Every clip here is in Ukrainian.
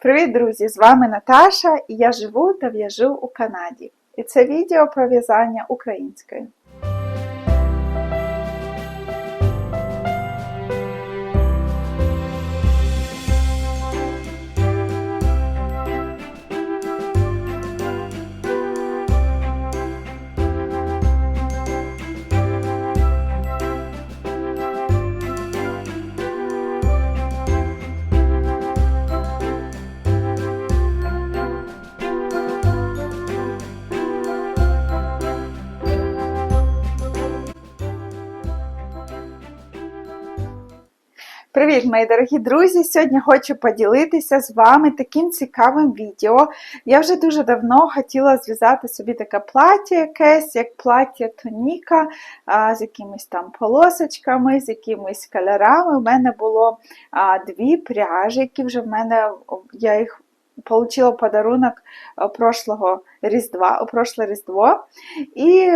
Привіт, друзі! З вами Наташа і я живу та в'яжу у Канаді. І це відео про в'язання українською. Привіт, мої дорогі друзі! Сьогодні хочу поділитися з вами таким цікавим відео. Я вже дуже давно хотіла зв'язати собі таке плаття якесь, як плаття тоніка, з якимись там полосочками, з якимись кольорами. У мене було дві пряжі, які вже в мене я їх отримала подарунок прошлого Різдва, у прошле Різдво. І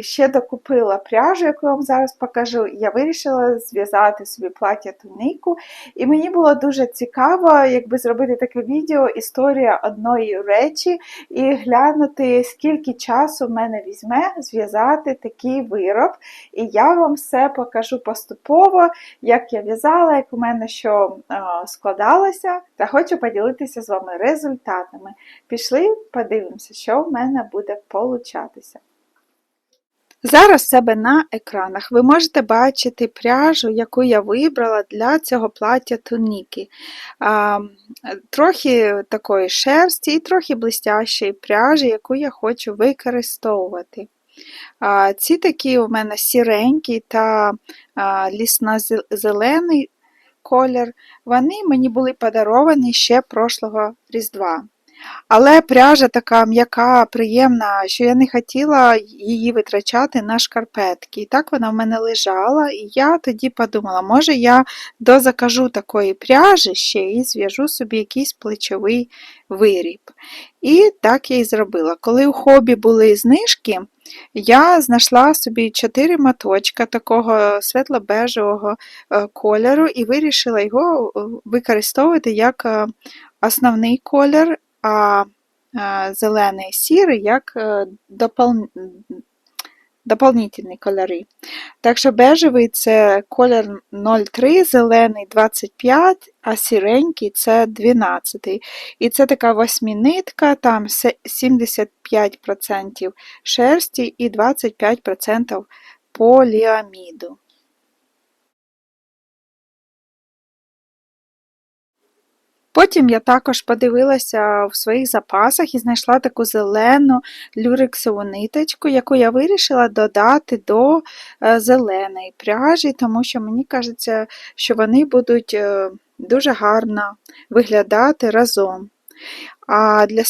ще докупила пряжу, яку я вам зараз покажу. Я вирішила зв'язати собі плаття тунику. І мені було дуже цікаво, якби зробити таке відео історія одної речі, і глянути, скільки часу в мене візьме зв'язати такий вироб. І я вам все покажу поступово, як я в'язала, як у мене що складалося. Та хочу поділитися з вами результатами. Пішли, подивимося що в мене буде получатися. Зараз себе на екранах ви можете бачити пряжу, яку я вибрала для цього плаття туніки. А, Трохи такої шерсті і трохи блистящої пряжі, яку я хочу використовувати. А, Ці такі у мене сіренький та лісно-зелений колір, вони мені були подаровані ще прошлого Різдва. Але пряжа така м'яка, приємна, що я не хотіла її витрачати на шкарпетки. І так вона в мене лежала, і я тоді подумала, може я дозакажу такої пряжі ще і зв'яжу собі якийсь плечовий виріб. І так я і зробила. Коли у хобі були знижки, я знайшла собі 4 маточка такого світло-бежевого е, кольору і вирішила його е, використовувати як е, основний колір а зелений сірий як е, допол... дополнительні кольори. Так що бежевий це колір 03, зелений 25, а сіренький це 12. І це така восьмінитка, там 75% шерсті і 25% поліаміду. Потім я також подивилася в своїх запасах і знайшла таку зелену люрексову ниточку, яку я вирішила додати до е, зеленої пряжі, тому що мені кажеться, що вони будуть е, дуже гарно виглядати разом. А для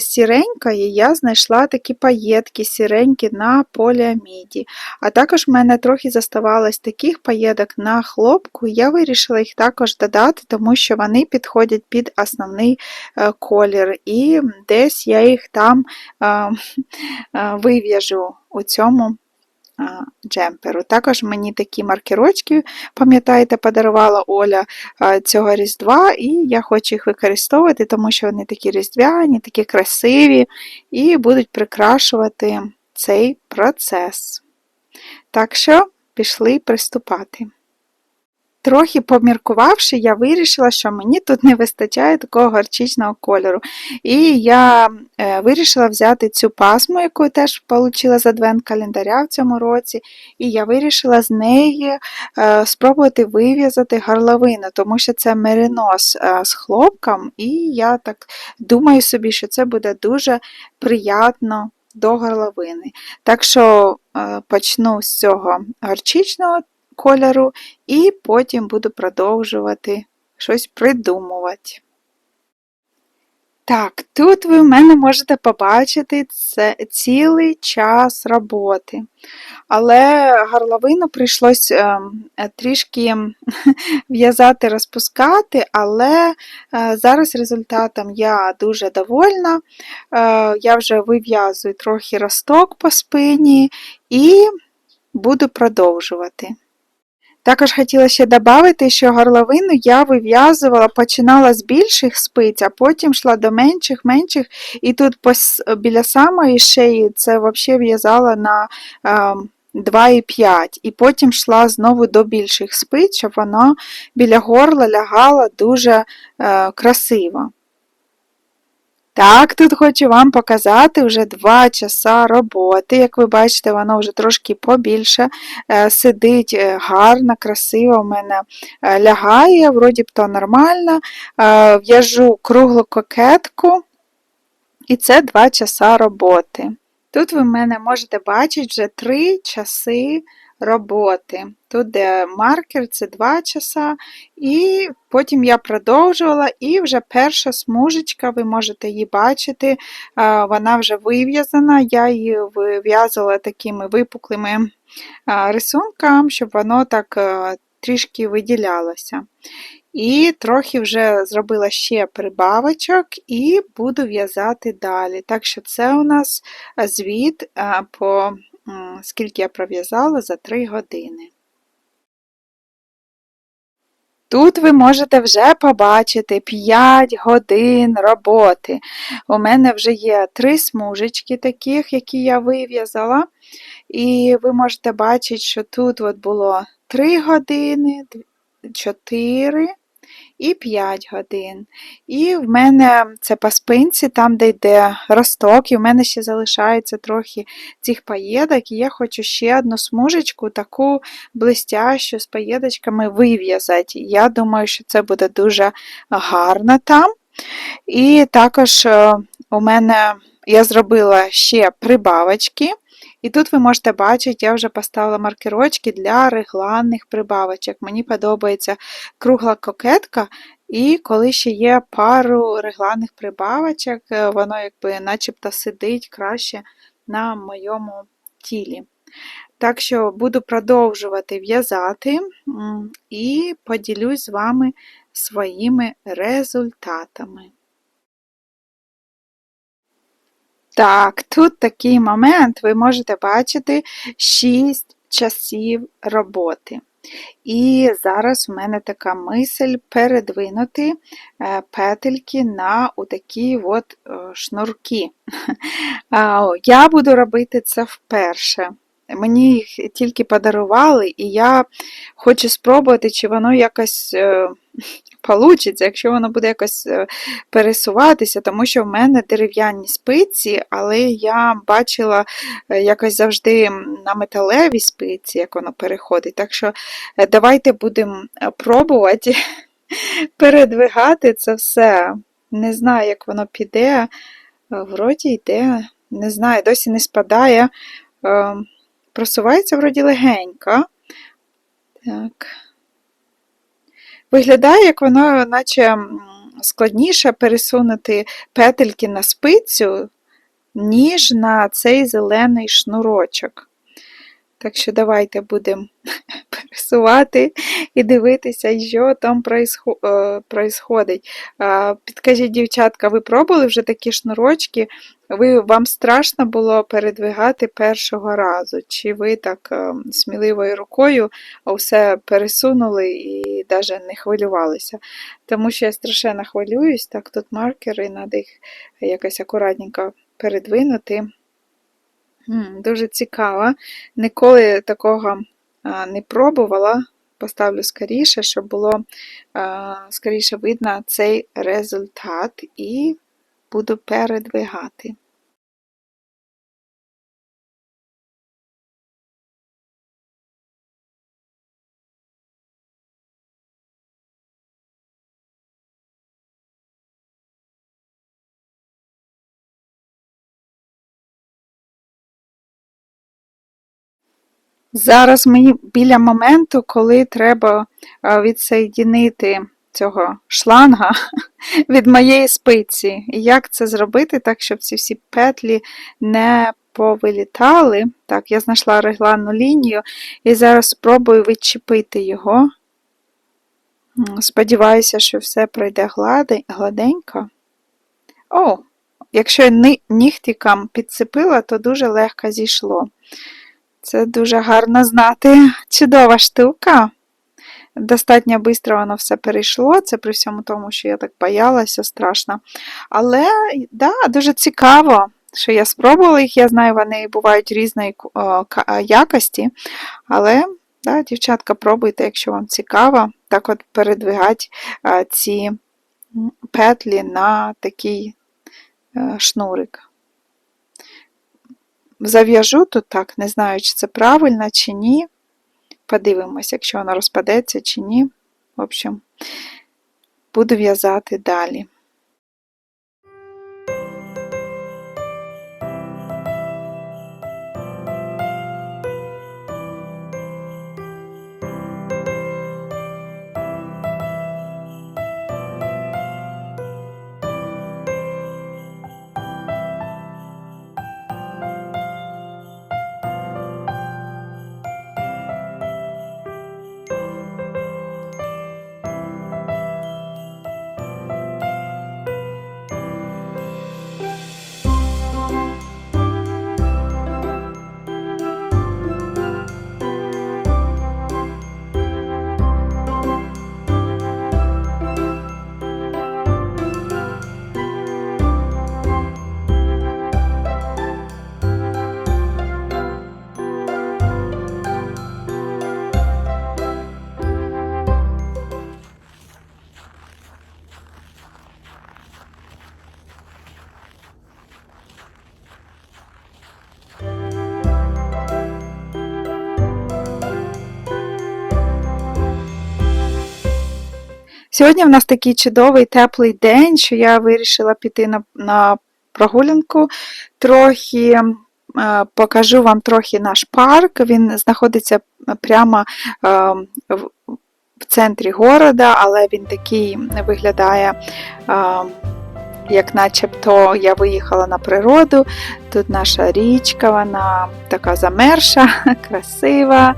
сіренької я знайшла такі паєтки сіренькі на поліаміді. А також в мене трохи заставалось таких паєдок на хлопку, я вирішила їх також додати, тому що вони підходять під основний е, колір. І десь я їх там е, е, вив'яжу у цьому джемперу. Також мені такі маркерочки, пам'ятаєте, подарувала Оля цього Різдва, і я хочу їх використовувати, тому що вони такі різдвяні, такі красиві і будуть прикрашувати цей процес. Так що, пішли приступати. Трохи поміркувавши, я вирішила, що мені тут не вистачає такого горчичного кольору. І я е, вирішила взяти цю пасму, яку теж отримала з адвент календаря в цьому році. І я вирішила з неї е, спробувати вив'язати горловину, тому що це меринос е, з хлопком, і я так думаю собі, що це буде дуже приємно до горловини. Так що почну з цього горчичного кольору, і потім буду продовжувати щось придумувати. Так, тут ви в мене можете побачити це цілий час роботи. Але горловину прийшлось е, трішки в'язати, розпускати, але е, зараз результатом я дуже довольна. Е, я вже вив'язую трохи росток по спині і буду продовжувати. Також хотіла ще додати, що горловину я вив'язувала, починала з більших спиць, а потім йшла до менших, менших, і тут біля самої шиї це взагалі в'язала на е, 2,5. І потім йшла знову до більших спиць, щоб воно біля горла лягало дуже е, красиво. Так, тут хочу вам показати вже 2 часа роботи. Як ви бачите, воно вже трошки побільше е, сидить е, гарно, красиво в мене е, лягає, вроді б то нормально. В'яжу круглу кокетку, і це 2 часа роботи. Тут ви мене можете бачити вже 3 часи роботи. Тут де маркер це 2 часа, і потім я продовжувала, і вже перша смужечка, ви можете її бачити, вона вже вив'язана. Я її вив'язала такими випуклими рисунками, щоб воно так трішки виділялося. І трохи вже зробила ще прибавочок і буду в'язати далі. Так що це у нас звіт е, по скільки я пров'язала за 3 години. Тут ви можете вже побачити 5 годин роботи. У мене вже є 3 смужечки таких, які я вив'язала. І ви можете бачити, що тут от було 3 години, 4 і 5 годин. І в мене це по спинці, там, де йде росток, і в мене ще залишається трохи цих паєдок, і я хочу ще одну смужечку, таку блистящу з паєдочками вив'язати. Я думаю, що це буде дуже гарно там. І також е, у мене я зробила ще прибавочки. І тут ви можете бачити, я вже поставила маркерочки для регланних прибавочок. Мені подобається кругла кокетка, і коли ще є пару регланних прибавочок, е, воно якби начебто сидить краще на моєму тілі. Так що буду продовжувати в'язати і поділюсь з вами своїми результатами. Так, тут такий момент, ви можете бачити 6 часів роботи. І зараз в мене така мисль передвинути е, петельки на такі от е, шнурки. Я буду робити це вперше. Мені їх тільки подарували, і я хочу спробувати, чи воно якось получиться, якщо воно буде якось е, пересуватися, тому що в мене дерев'яні спиці, але я бачила е, якось завжди на металевій спиці, як воно переходить. Так що е, давайте будемо пробувати передвигати це все. Не знаю, як воно піде. Вроді йде, не знаю, досі не спадає. Просувається вроді легенько. Так. Виглядає, як воно, наче складніше пересунути петельки на спицю, ніж на цей зелений шнурочок. Так що давайте будемо пересувати і дивитися, що там происходить. Підкажіть, дівчатка, ви пробували вже такі шнурочки? Ви, Вам страшно було передвигати першого разу? Чи ви так е, сміливою рукою все пересунули і навіть не хвилювалися? Тому що я страшенно хвилююсь, так тут маркери, треба їх якось акуратненько передвинути. Дуже цікаво. Ніколи такого не пробувала. Поставлю скоріше, щоб було скоріше видно цей результат, і буду передвигати. Зараз ми біля моменту, коли треба відсоєдінити цього шланга від моєї спиці. І як це зробити, так, щоб ці всі петлі не повилітали. Так, я знайшла регланну лінію і зараз спробую відчепити його. Сподіваюся, що все пройде гладенько. О, якщо я нігтиком підцепила, то дуже легко зійшло. Це дуже гарно знати. Чудова штука. Достатньо швидко воно все перейшло, це при всьому тому, що я так боялася страшно. Але да, дуже цікаво, що я спробувала їх. Я знаю, вони бувають різної якості. Але, да, дівчатка, пробуйте, якщо вам цікаво, так от передвигати ці петлі на такий е, шнурик. Зав'яжу тут так, не знаю, чи це правильно, чи ні. Подивимось, якщо воно розпадеться чи ні. В общем, буду в'язати далі. Сьогодні в нас такий чудовий теплий день, що я вирішила піти на, на прогулянку. Трохи е, покажу вам трохи наш парк. Він знаходиться прямо е, в, в центрі города, але він такий виглядає. Е, як начебто я виїхала на природу, тут наша річка, вона така замерша, красива.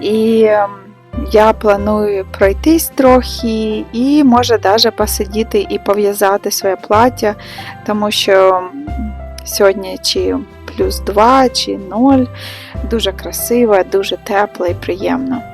І я планую пройтись трохи і може навіть посидіти і пов'язати своє плаття, тому що сьогодні чи плюс 2, чи 0, дуже красиво, дуже тепло і приємно.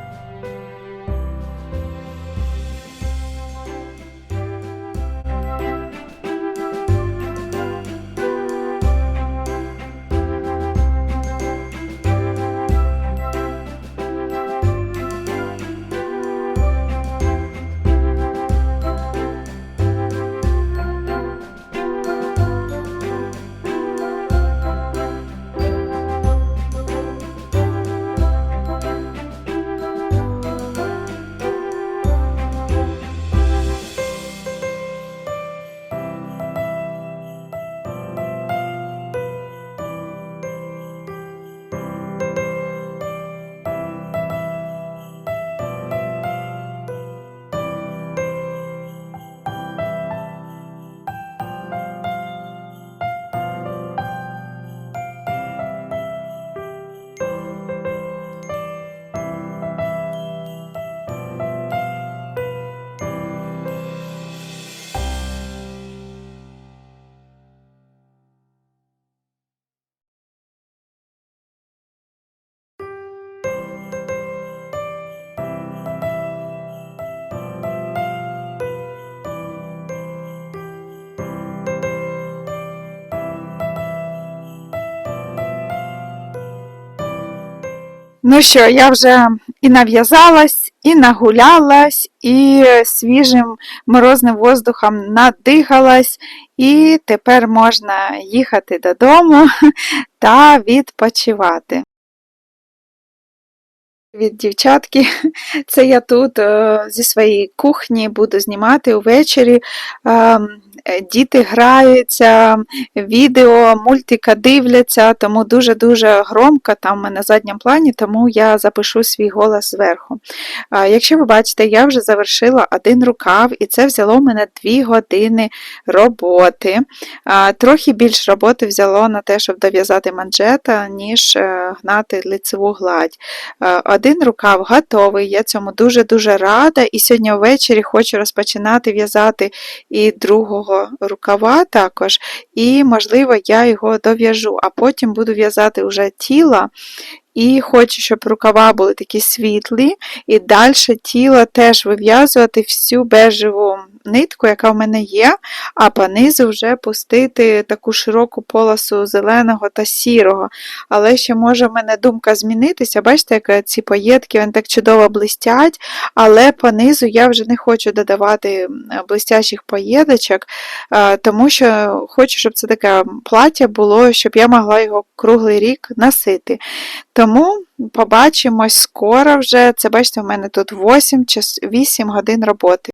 Ну що, я вже і нав'язалась, і нагулялась, і свіжим морозним воздухом надихалась, і тепер можна їхати додому та відпочивати. Від дівчатки, це я тут е, зі своєї кухні буду знімати увечері. Е, Діти граються, відео, мультика дивляться, тому дуже-дуже громко там на задньому плані, тому я запишу свій голос зверху. Якщо ви бачите, я вже завершила один рукав, і це взяло мене 2 години роботи. Трохи більш роботи взяло на те, щоб дов'язати манжета, ніж е, гнати лицеву гладь. Один рукав готовий, я цьому дуже-дуже рада. І сьогодні ввечері хочу розпочинати в'язати і другого рукава також. І, можливо, я його дов'яжу, а потім буду в'язати вже тіло. І хочу, щоб рукава були такі світлі, і далі тіло теж вив'язувати всю бежеву нитку, яка в мене є, а по низу вже пустити таку широку полосу зеленого та сірого. Але ще може в мене думка змінитися. Бачите, як ці поєдки вони так чудово блистять, але по низу я вже не хочу додавати блистячих поєдочок, е, тому що хочу, щоб це таке плаття було, щоб я могла його круглий рік носити. Тому побачимось скоро вже. Це бачите, в мене тут 8, 8 годин роботи.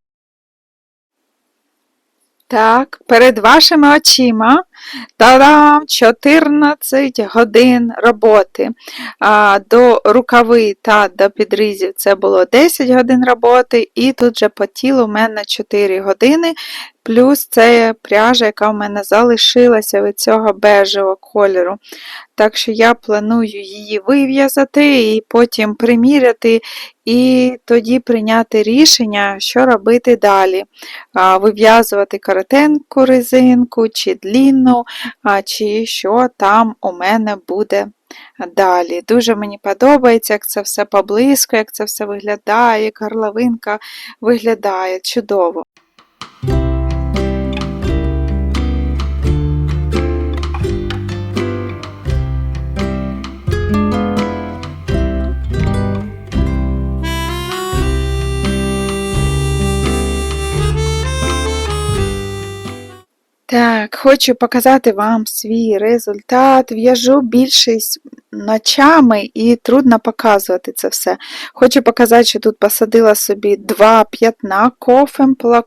Так, перед вашими очима та-дам, 14 годин роботи. А, До рукави та до підрізів це було 10 годин роботи, і тут же по тілу в мене 4 години. Плюс це пряжа, яка в мене залишилася від цього бежевого кольору. Так що я планую її вив'язати і потім приміряти, і тоді прийняти рішення, що робити далі. Вив'язувати коротеньку резинку, чи длінну, чи що там у мене буде. Далі. Дуже мені подобається, як це все поблизько, як це все виглядає, як горловинка виглядає чудово. Так, хочу показати вам свій результат. В'яжу більшість ночами і трудно показувати це все. Хочу показати, що тут посадила собі два п'ятна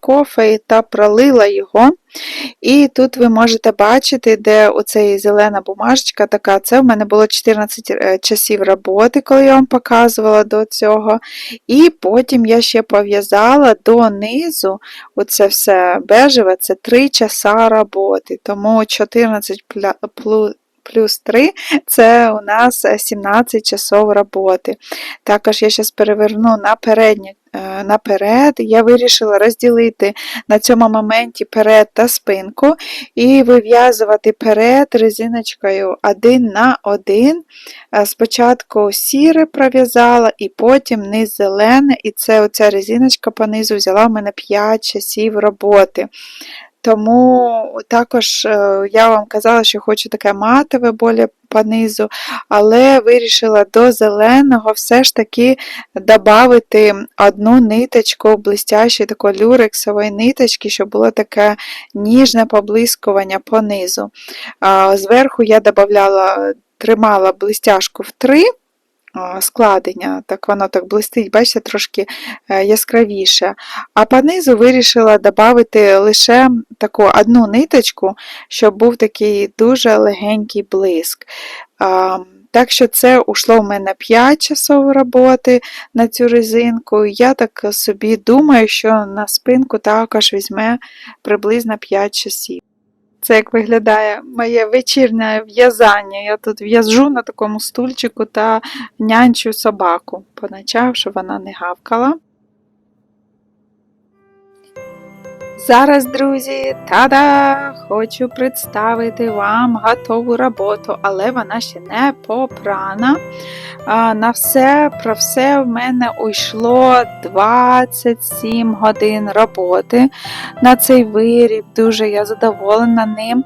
кофе та пролила його. І тут ви можете бачити, де оцей зелена бумажечка така. Це в мене було 14 е, часів роботи, коли я вам показувала до цього. І потім я ще пов'язала донизу оце все бежеве, це 3 часа роботи. Тому 14 плюс плюс 3 це у нас 17 часов роботи. Також я зараз переверну на переднє. Е, наперед, я вирішила розділити на цьому моменті перед та спинку і вив'язувати перед резиночкою один на один. Е, спочатку сіре пров'язала, і потім низ зелене, і це оця резиночка понизу взяла в мене 5 часів роботи. Тому також е, я вам казала, що хочу таке матове болі по низу, але вирішила до зеленого все ж таки додати одну ниточку блистящої такої люрексової ниточки, щоб було таке ніжне поблискування по низу. Зверху я додавала, тримала блистяшку в 3 складення, так воно так блистить, бачите, трошки е, яскравіше. А по низу вирішила додати лише таку одну ниточку, щоб був такий дуже легенький блиск. Так що це ушло в мене 5 часов роботи на цю резинку. Я так собі думаю, що на спинку також візьме приблизно 5 часів. Це як виглядає моє вечірнє в'язання. Я тут в'яжу на такому стульчику та нянчу собаку по ночах, щоб вона не гавкала. Зараз, друзі, та-да! Хочу представити вам готову роботу, але вона ще не попрана. На все про все в мене уйшло 27 годин роботи на цей виріб. Дуже я задоволена ним.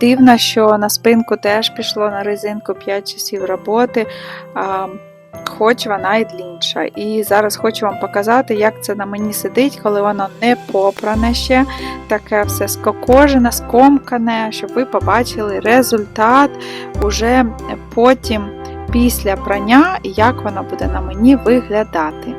Дивно, що на спинку теж пішло на резинку 5 часів роботи хоч вона і длінша. І зараз хочу вам показати, як це на мені сидить, коли воно не попране ще, таке все скокожене, скомкане, щоб ви побачили результат уже потім після прання, як воно буде на мені виглядати.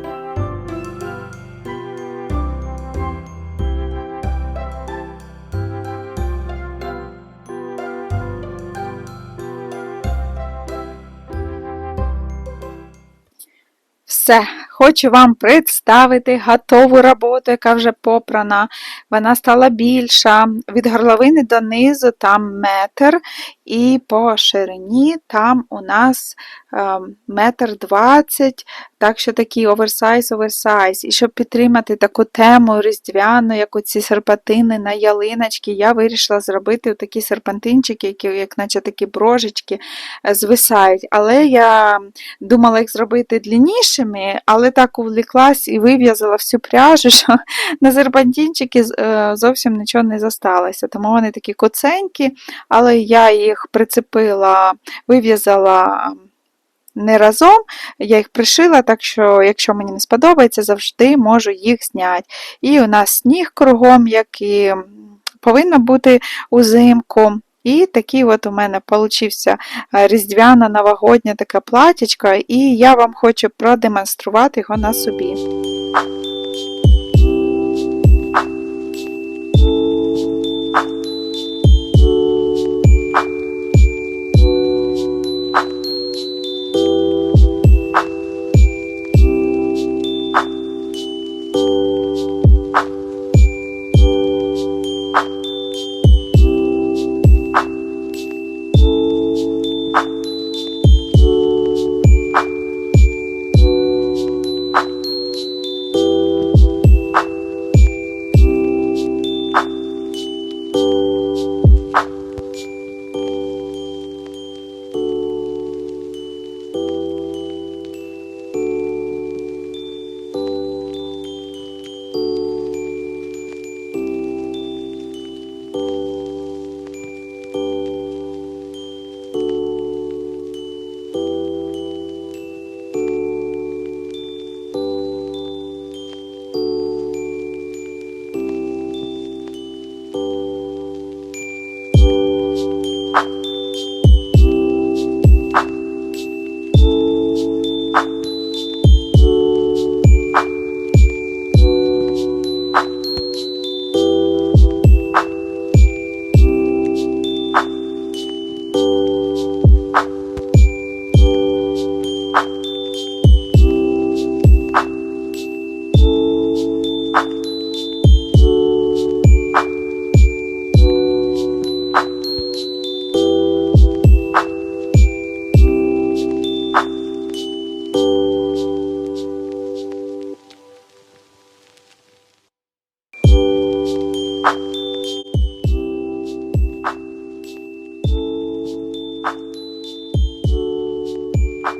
Все, хочу вам представити готову роботу, яка вже попрана. Вона стала більша. Від горловини донизу там метр, і по ширині там у нас е, метр двадцять, так що такий оверсайз, оверсайз. І щоб підтримати таку тему різдвяну, як оці серпантини на ялиночки, я вирішила зробити такі серпантинчики, які, як наче такі брожечки, е, звисають. Але я думала їх зробити длиннішими, але так увліклась і вив'язала всю пряжу, що на серпантинчики з- е, зовсім нічого не зосталося. Тому вони такі коценькі, але я їх прицепила, вив'язала не разом, я їх пришила, так що, якщо мені не сподобається, завжди можу їх зняти. І у нас сніг кругом, як і повинно бути узимку. І такий от у мене получився е, різдвяна новогодня така платічка, і я вам хочу продемонструвати його на собі.